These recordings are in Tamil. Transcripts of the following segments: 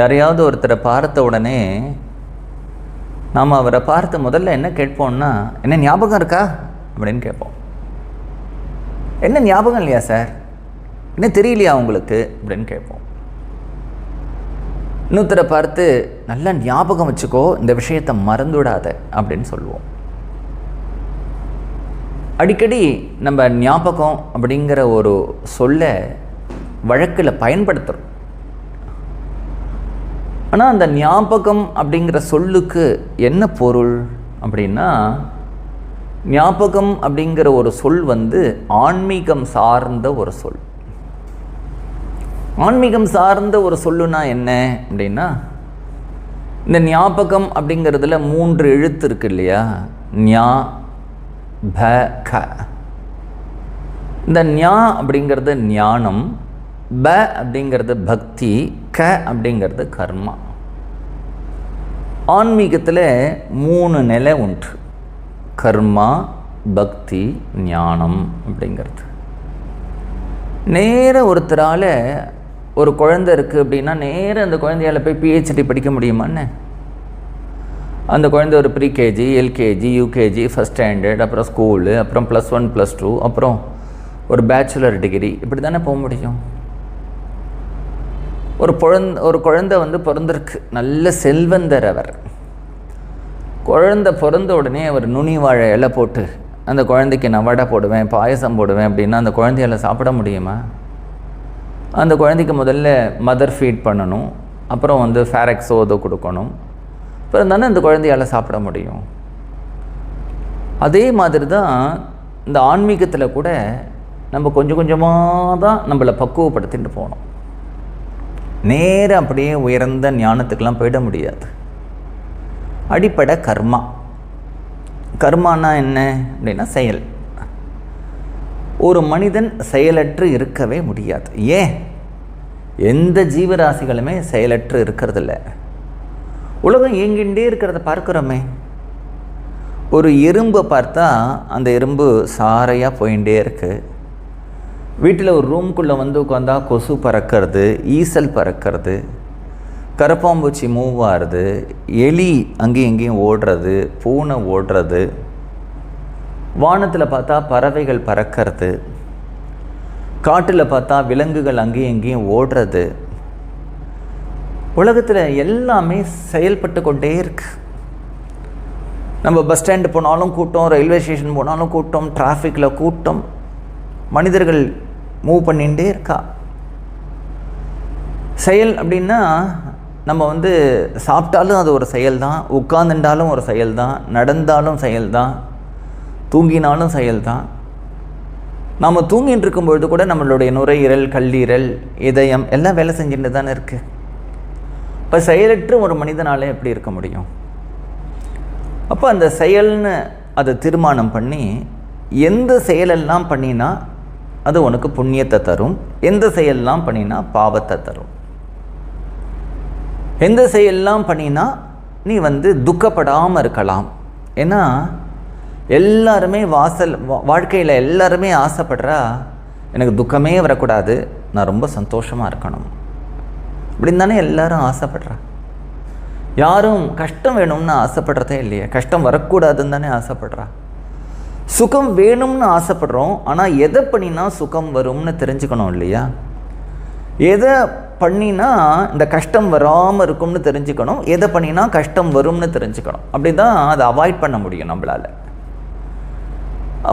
யாரையாவது ஒருத்தரை பார்த்த உடனே நாம் அவரை பார்த்து முதல்ல என்ன கேட்போம்னா என்ன ஞாபகம் இருக்கா? அப்படின்னு கேட்போம். என்ன ஞாபகம் இல்லையா சார்? என்ன தெரியலையா உங்களுக்கு? அப்படின்னு கேட்போம். இன்னொருத்தரை பார்த்து நல்லா ஞாபகம் வச்சுக்கோ இந்த விஷயத்தை மறந்துவிடாத அப்படின்னு சொல்லுவோம். அடிக்கடி நம்ம ஞாபகம் அப்படிங்கிற ஒரு சொல்ல வழக்கில் பயன்படுத்துகிறோம் ஆனால் அந்த ஞாபகம் அப்படிங்கிற சொல்லுக்கு என்ன பொருள் அப்படின்னா ஞாபகம் அப்படிங்கிற ஒரு சொல் வந்து ஆன்மீகம் சார்ந்த ஒரு சொல். ஆன்மீகம் சார்ந்த ஒரு சொல்லுனா என்ன அப்படின்னா இந்த ஞாபகம் அப்படிங்கிறதுல மூன்று எழுத்து இருக்கு இல்லையா? ஞா ப க. இந்த ஞா அப்படிங்கிறது ஞானம் ப அப்படிங்கிறது பக்தி க அப்படிங்கிறது கர்மா. ஆன்மீகத்தில் மூணு நிலை உண்டு. கர்மா பக்தி ஞானம் அப்படிங்கிறது. நேர ஒருத்தரால் ஒரு குழந்தை இருக்குது அப்படின்னா நேர அந்த குழந்தையால் போய் பிஹெச்டி படிக்க முடியுமான்னு அந்த குழந்தை ஒரு pre KG LKG UKG first standard அப்புறம் ஸ்கூலு அப்புறம் ப்ளஸ் ஒன் ப்ளஸ் டூ அப்புறம் ஒரு பேச்சுலர் டிகிரி இப்படி தானே போக முடியும்? ஒரு குழந்த ஒரு குழந்தை வந்து பிறந்திருக்கு. நல்ல செல்வந்தர் அவர். குழந்தை பிறந்த உடனே அவர் நுனி வாழை இலை போட்டு அந்த குழந்தைக்கு நான் வடை போடுவேன் பாயசம் போடுவேன் அப்படின்னா அந்த குழந்தையால சாப்பிட முடியுமா? அந்த குழந்தைக்கு முதல்ல மதர் ஃபீட் பண்ணணும். அப்புறம் வந்து ஃபேரக்ஸோ ஏதோ கொடுக்கணும். அப்புறம் தானே அந்த குழந்தையால் சாப்பிட முடியும். அதே மாதிரி தான் இந்த ஆன்மீகத்தில் கூட நம்ம கொஞ்சம் கொஞ்சமாக தான் நம்மளை பக்குவப்படுத்திட்டு போகணும். நேரம் அப்படியே உயர்ந்த ஞானத்துக்கெல்லாம் போயிட முடியாது. அடிப்படை கர்மா. கர்மானா என்ன அப்படின்னா செயல். ஒரு மனிதன் செயலற்று இருக்கவே முடியாது. ஏன்? எந்த ஜீவராசிகளுமே செயலற்று இருக்கிறதில்ல. உலகம் இயங்கிண்டே இருக்கிறத பார்க்குறோமே. ஒரு எறும்பை பார்த்தா அந்த எறும்பு சாரையாக போயிட்டே இருக்குது வீட்டில் ஒரு ரூம்குள்ளே வந்து உட்காந்தா கொசு பறக்கிறது ஈசல் பறக்கிறது கரப்பாம்பூச்சி மூவ் ஆகிறது எலி அங்கேயும் இங்கேயும் ஓடுறது பூனை ஓடுறது வானத்தில் பார்த்தா பறவைகள் பறக்கிறது காட்டில் பார்த்தா விலங்குகள் அங்கேயும் இங்கேயும் ஓடுறது. உலகத்தில் எல்லாமே செயல்பட்டு கொண்டே இருக்கு. நம்ம பஸ் ஸ்டாண்டு போனாலும் கூட்டம் ரயில்வே ஸ்டேஷன் போனாலும் கூட்டம் டிராஃபிக்கில் கூட்டம் மனிதர்கள் மூவ் பண்ணிகிட்டே இருக்கா. செயல் அப்படின்னா நம்ம வந்து சாப்பிட்டாலும் அது ஒரு செயல் தான் உட்காந்துட்டாலும் ஒரு செயல் தான் நடந்தாலும் செயல் தான் தூங்கினாலும் செயல் தான் நாம் தூங்கிட்டு இருக்கும்பொழுது கூட நம்மளுடைய நுரையீரல் கல்லீரல் இதயம் எல்லாம் வேலை செஞ்சுட்டு தானே இருக்குது இப்போ செயலற்ற ஒரு மனிதனாலே எப்படி இருக்க முடியும்? அப்போ அந்த செயல்னு அதை தீர்மானம் பண்ணி எந்த செயலெல்லாம் பண்ணினா அது உனக்கு புண்ணியத்தை தரும். எந்த செயல்லாம் பண்ணினா பாவத்தை தரும். எந்த செயல்லாம் பண்ணினா நீ வந்து துக்கப்படாமல் இருக்கலாம். ஏன்னா எல்லாருமே வாசல் வாழ்க்கையில் எல்லாருமே ஆசைப்படுறா எனக்கு துக்கமே வரக்கூடாது. நான் ரொம்ப சந்தோஷமாக இருக்கணும். அப்படின்னு தானே எல்லாரும் ஆசைப்படுறா. யாரும் கஷ்டம் வேணும்னு ஆசைப்படுறதே இல்லையே. கஷ்டம் வரக்கூடாதுன்னு தானே ஆசைப்படுறா. சுகம் வேணும்னு ஆசைப்படுறோம் ஆனால் எதை பண்ணினா சுகம் வரும்னு தெரிஞ்சுக்கணும் இல்லையா? எதை பண்ணினா இந்த கஷ்டம் வராமல் இருக்கும்னு தெரிஞ்சுக்கணும் எதை பண்ணினா கஷ்டம் வரும்னு தெரிஞ்சுக்கணும். அப்படி தான் அதை அவாய்ட் பண்ண முடியும் நம்மளால்.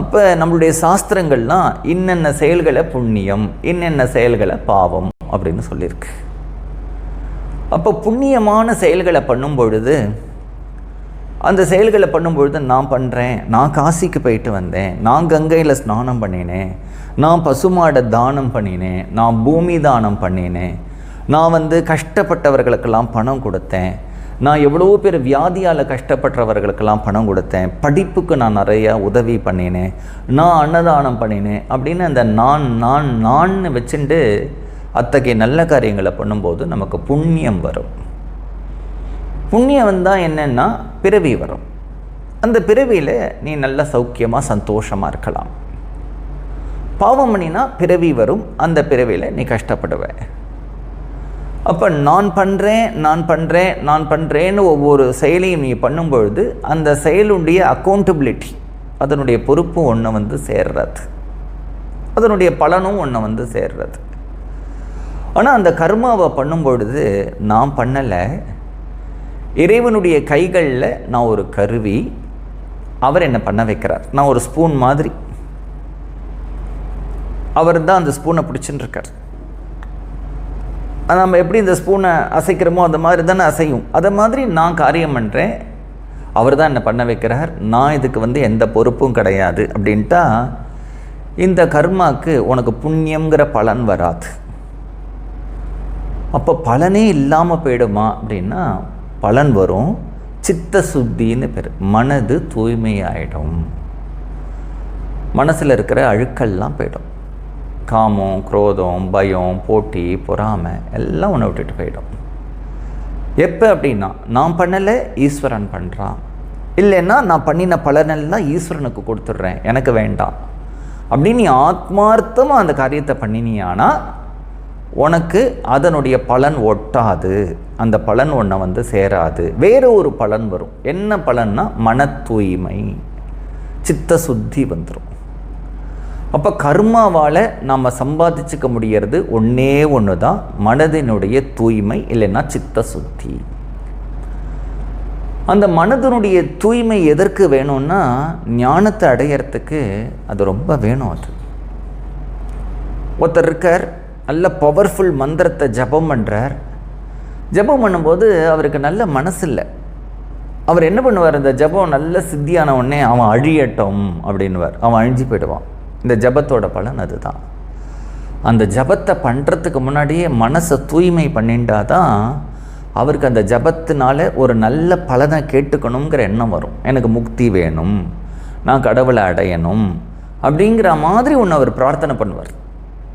அப்போ நம்மளுடைய சாஸ்திரங்கள்லாம் இன்னென்ன செயல்களை புண்ணியம் இன்னென்ன செயல்களை பாவம் அப்படின்னு சொல்லியிருக்கு. அப்போ புண்ணியமான செயல்களை பண்ணும் பொழுது அந்த செயல்களை பண்ணும்பொழுது நான் பண்ணுறேன் நான் காசிக்கு போயிட்டு வந்தேன் நான் கங்கையில் ஸ்நானம் பண்ணினேன் நான் பசுமாடை தானம் பண்ணினேன் நான் பூமி தானம் பண்ணினேன் நான் வந்து கஷ்டப்பட்டவர்களுக்கெல்லாம் பணம் கொடுத்தேன் நான் எவ்வளோ பேர் வியாதியால் கஷ்டப்படுறவர்களுக்கெல்லாம் பணம் கொடுத்தேன் படிப்புக்கு நான் நிறையா உதவி பண்ணினேன் நான் அன்னதானம் பண்ணினேன் அப்படின்னு அந்த நான் நான் நான்னு வச்சுட்டு அத்தகைய நல்ல காரியங்களை பண்ணும்போது நமக்கு புண்ணியம் வரும். புண்ணியம் வந்தால் என்னென்னா பிறவி வரும். அந்த பிறவியில் நீ நல்ல சௌக்கியமாக சந்தோஷமாக இருக்கலாம். பாவம் பண்ணினா பிறவி வரும் அந்த பிறவியில் நீ கஷ்டப்படுவ. அப்போ நான் பண்ணுறேன் நான் பண்ணுறேன் நான் பண்ணுறேன்னு ஒவ்வொரு செயலையும் நீ பண்ணும்பொழுது அந்த செயலுடைய அக்கௌண்டபிலிட்டி அதனுடைய பொறுப்பு ஒன்று வந்து சேர்றது. அதனுடைய பலனும் ஒன்று வந்து சேர்றது. ஆனால் அந்த கர்மாவை பண்ணும்பொழுது நான் பண்ணலை இறைவனுடைய கைகளில் நான் ஒரு கருவி. அவர் என்னை பண்ண வைக்கிறார். நான் ஒரு ஸ்பூன் மாதிரி. அவர் தான் அந்த ஸ்பூனை பிடிச்சின்னு இருக்கார். நம்ம எப்படி இந்த ஸ்பூனை அசைக்கிறோமோ அந்த மாதிரி தானே அசையும். அதை மாதிரி நான் காரியம் பண்ணுறேன் அவர் தான் என்னை பண்ண வைக்கிறார். நான் இதுக்கு வந்து எந்த பொறுப்பும் கிடையாது அப்படின்ட்டா இந்த கர்மாக்கு உனக்கு புண்ணியங்கிற பலன் வராது. அப்போ பலனே இல்லாமல் போயிடுமா அப்படின்னா பலன் வரும். சித்த சுத்தின்னு பேர். மனது தூய்மையாயிடும். மனசில் இருக்கிற அழுக்கெல்லாம் போயிடும். காமம் குரோதம் பயம் போட்டி பொறாமை எல்லாம் உன்னை விட்டுட்டு போயிடும். எப்போ அப்படின்னா நான் பண்ணலை ஈஸ்வரன் பண்ணுறான் இல்லைன்னா நான் பண்ணின பலனெல்லாம் ஈஸ்வரனுக்கு கொடுத்துட்றேன். எனக்கு வேண்டாம். அப்படின்னு நீ ஆத்மார்த்தமாக அந்த காரியத்தை பண்ணினியானா உனக்கு அதனுடைய பலன் ஒட்டாது. அந்த பலன் ஒன்றை வந்து சேராது. வேறு ஒரு பலன் வரும். என்ன பலன்னா மன தூய்மை. சித்த சுத்தி வந்துடும் அப்போ கர்மாவால் நம்ம சம்பாதிச்சுக்க முடியறது ஒன்றே ஒன்று தான் மனதினுடைய தூய்மை இல்லைன்னா சித்த சுத்தி. அந்த மனதினுடைய தூய்மை எதற்கு வேணும்னா ஞானத்தை அடையிறதுக்கு அது ரொம்ப வேணும் அது. ஒருத்தர் இருக்கார் நல்ல பவர்ஃபுல் மந்திரத்தை ஜபம் பண்ணுறார் ஜபம் பண்ணும்போது அவருக்கு நல்ல மனசு இல்லை அவர் என்ன பண்ணுவார்? இந்த ஜபம் நல்ல சித்தியான உடனே அவன் அழியட்டும் அப்படின்வார் அவன் அழிஞ்சு போயிடுவான். இந்த ஜபத்தோட பலன் அதுதான். அந்த ஜபத்தை பண்ணுறதுக்கு முன்னாடியே மனசை தூய்மை பண்ணிட்டா தான் அவருக்கு அந்த ஜபத்தினால ஒரு நல்ல பலனை கேட்டுக்கணுங்கிற எண்ணம் வரும். எனக்கு முக்தி வேணும். நான் கடவுளை அடையணும். அப்படிங்கிற மாதிரி ஒன்று அவர் பிரார்த்தனை பண்ணுவார்.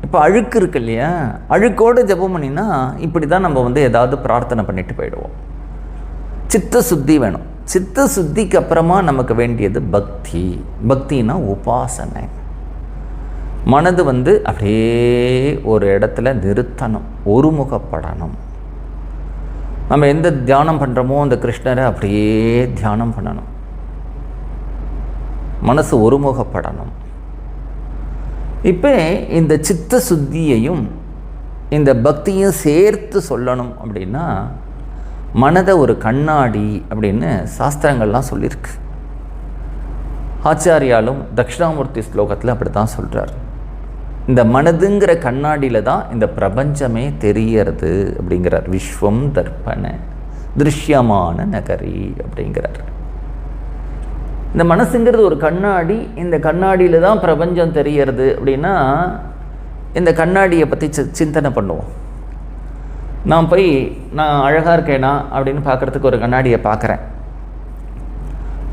இப்போ அழுக்கு இருக்கு இல்லையா? அழுக்கோடு ஜெபம் பண்ணினா இப்படி தான் நம்ம வந்து ஏதாவது பிரார்த்தனை பண்ணிட்டு போயிடுவோம். சித்த சுத்தி வேணும். சித்த சுத்திக்கு அப்புறமா நமக்கு வேண்டியது பக்தி. பக்தினா உபாசனை. மனது வந்து அப்படியே ஒரு இடத்துல நிறுத்தணும். ஒருமுகப்படணும். நம்ம எந்த தியானம் பண்ணுறோமோ அந்த கிருஷ்ணரை அப்படியே தியானம் பண்ணணும். மனசு ஒருமுகப்படணும். இப்போ இந்த சித்த சுத்தியையும் இந்த பக்தியும் சேர்த்து சொல்லணும் அப்படின்னா மனதை ஒரு கண்ணாடி அப்படின்னு சாஸ்திரங்கள்லாம் சொல்லியிருக்கு. ஆச்சாரியாலும் தட்சிணாமூர்த்தி ஸ்லோகத்தில் அப்படி தான் சொல்கிறார் இந்த மனதுங்கிற கண்ணாடியில் தான் இந்த பிரபஞ்சமே தெரியறது அப்படிங்கிறார். விஸ்வம் தர்ப்பண திருஷ்யமான நகரி அப்படிங்கிறார். இந்த மனசுங்கிறது ஒரு கண்ணாடி இந்த கண்ணாடியில் தான் பிரபஞ்சம் தெரியறது அப்படின்னா இந்த கண்ணாடியை பற்றி சி சிந்தனை பண்ணுவோம். நான் போய் நான் அழகாக இருக்கேனா அப்படின்னு பார்க்குறதுக்கு ஒரு கண்ணாடியை பார்க்குறேன்.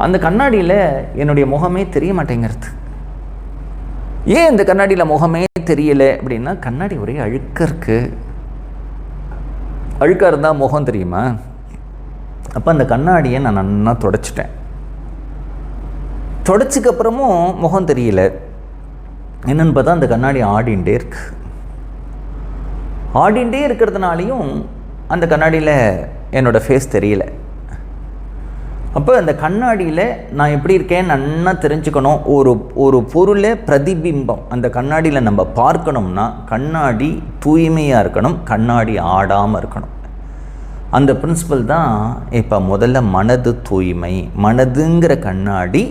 அந்த கண்ணாடியில் என்னுடைய முகமே தெரிய மாட்டேங்கிறது. ஏன் இந்த கண்ணாடியில் முகமே தெரியலை அப்படின்னா கண்ணாடி ஒரே அழுக்க இருக்குது அழுக்காக இருந்தால் முகம் தெரியுமா? அப்போ அந்த கண்ணாடியை நான் நன்னா தொடச்சிட்டேன். தொடச்சிக்கு அப்புறமும் முகம் தெரியல. என்னென்னு பார்த்தா அந்த கண்ணாடி ஆடிண்டே இருக்கு. ஆடிண்டே இருக்கிறதுனாலையும் அந்த கண்ணாடியில் என்னோடய ஃபேஸ் தெரியல. அப்போ அந்த கண்ணாடியில் நான் எப்படி இருக்கேன் நன்னா தெரிஞ்சுக்கணும். ஒரு ஒரு பொருளை பிரதிபிம்பம். அந்த கண்ணாடியில் நம்ம பார்க்கணும்னா கண்ணாடி தூய்மையாக இருக்கணும் கண்ணாடி ஆடாமல் இருக்கணும். அந்த பிரின்சிபல் தான் இப்போ முதல்ல மனது தூய்மை மனதுங்கிற கண்ணாடி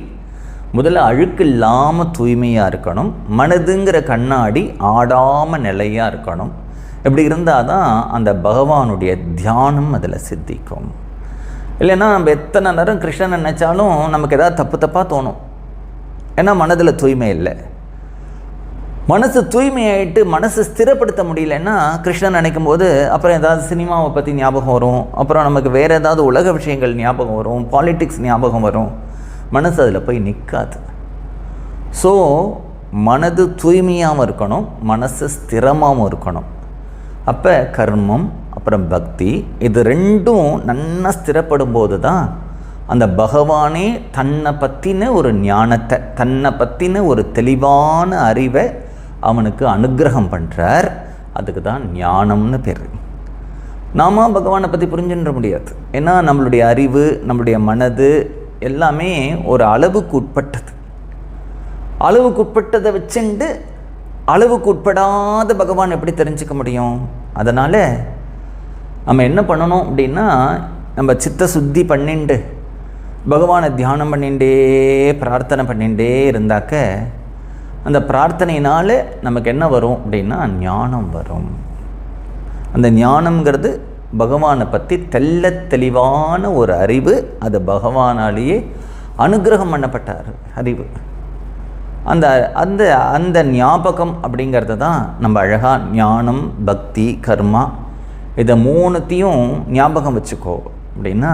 முதல்ல அழுக்கு இல்லாமல் தூய்மையாக இருக்கணும். மனதுங்கிற கண்ணாடி ஆடாமல் நிலையாக இருக்கணும். இப்படி இருந்தால் தான் அந்த பகவானுடைய தியானம் அதில் சித்திக்கும். இல்லைன்னா நம்ம எத்தனை நேரம் கிருஷ்ணன் நினச்சாலும் நமக்கு எதாவது தப்பு தப்பாக தோணும். ஏன்னா மனதில் தூய்மை இல்லை. மனசு தூய்மையாயிட்டு மனசு ஸ்திரப்படுத்த முடியலன்னா கிருஷ்ணன் நினைக்கும் போது அப்புறம் ஏதாவது சினிமாவை பற்றி ஞாபகம் வரும். அப்புறம் நமக்கு வேறு ஏதாவது உலக விஷயங்கள் ஞாபகம் வரும். பாலிட்டிக்ஸ் ஞாபகம் வரும். மனசு அதில் போய் நிற்காது ஸோ மனது தூய்மையாகவும் இருக்கணும் மனசு ஸ்திரமாகவும் இருக்கணும். அப்போ கர்மம் அப்புறம் பக்தி இது ரெண்டும் நன்னா ஸ்திரப்படும் போது தான் அந்த பகவானே தன்னை பற்றின ஒரு ஞானத்தை தன்னை பற்றின ஒரு தெளிவான அறிவை அவனுக்கு அனுகிரகம் பண்ணுறார் அதுக்கு தான் ஞானம்னு பேர். நாம பகவானை பற்றி புரிஞ்சுன்ற முடியாது. ஏன்னா நம்மளுடைய அறிவு நம்மளுடைய மனது எல்லாமே ஒரு அளவுக்கு உட்பட்டது அளவுக்கு உட்பட்டதை வச்சுண்டு அளவுக்கு உட்படாத பகவான் எப்படி தெரிஞ்சுக்க முடியும்? அதனால் நம்ம என்ன பண்ணணும் அப்படின்னா நம்ம சித்த சுத்தி பண்ணிண்டு பகவானை தியானம் பண்ணிண்டே பிரார்த்தனை பண்ணிகிட்டே இருந்தாக்க அந்த பிரார்த்தனையினால் நமக்கு என்ன வரும் அப்படின்னா ஞானம் வரும். அந்த ஞானம்ங்கிறது பகவானை பற்றி தெல்ல தெளிவான ஒரு அறிவு அது பகவானாலேயே அனுகிரகம் பண்ணப்பட்ட அறிவு. அந்த அந்த அந்த ஞாபகம் அப்படிங்கிறது தான் நம்ம அழகாக ஞானம் பக்தி கர்மா இதை மூணுத்தையும் ஞாபகம் வச்சுக்கோ. அப்படின்னா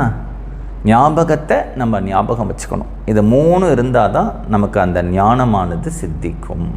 ஞாபகத்தை நம்ம ஞாபகம் வச்சுக்கணும். இது மூணு இருந்தால் தான் நமக்கு அந்த ஞானமானது சித்திக்கும்.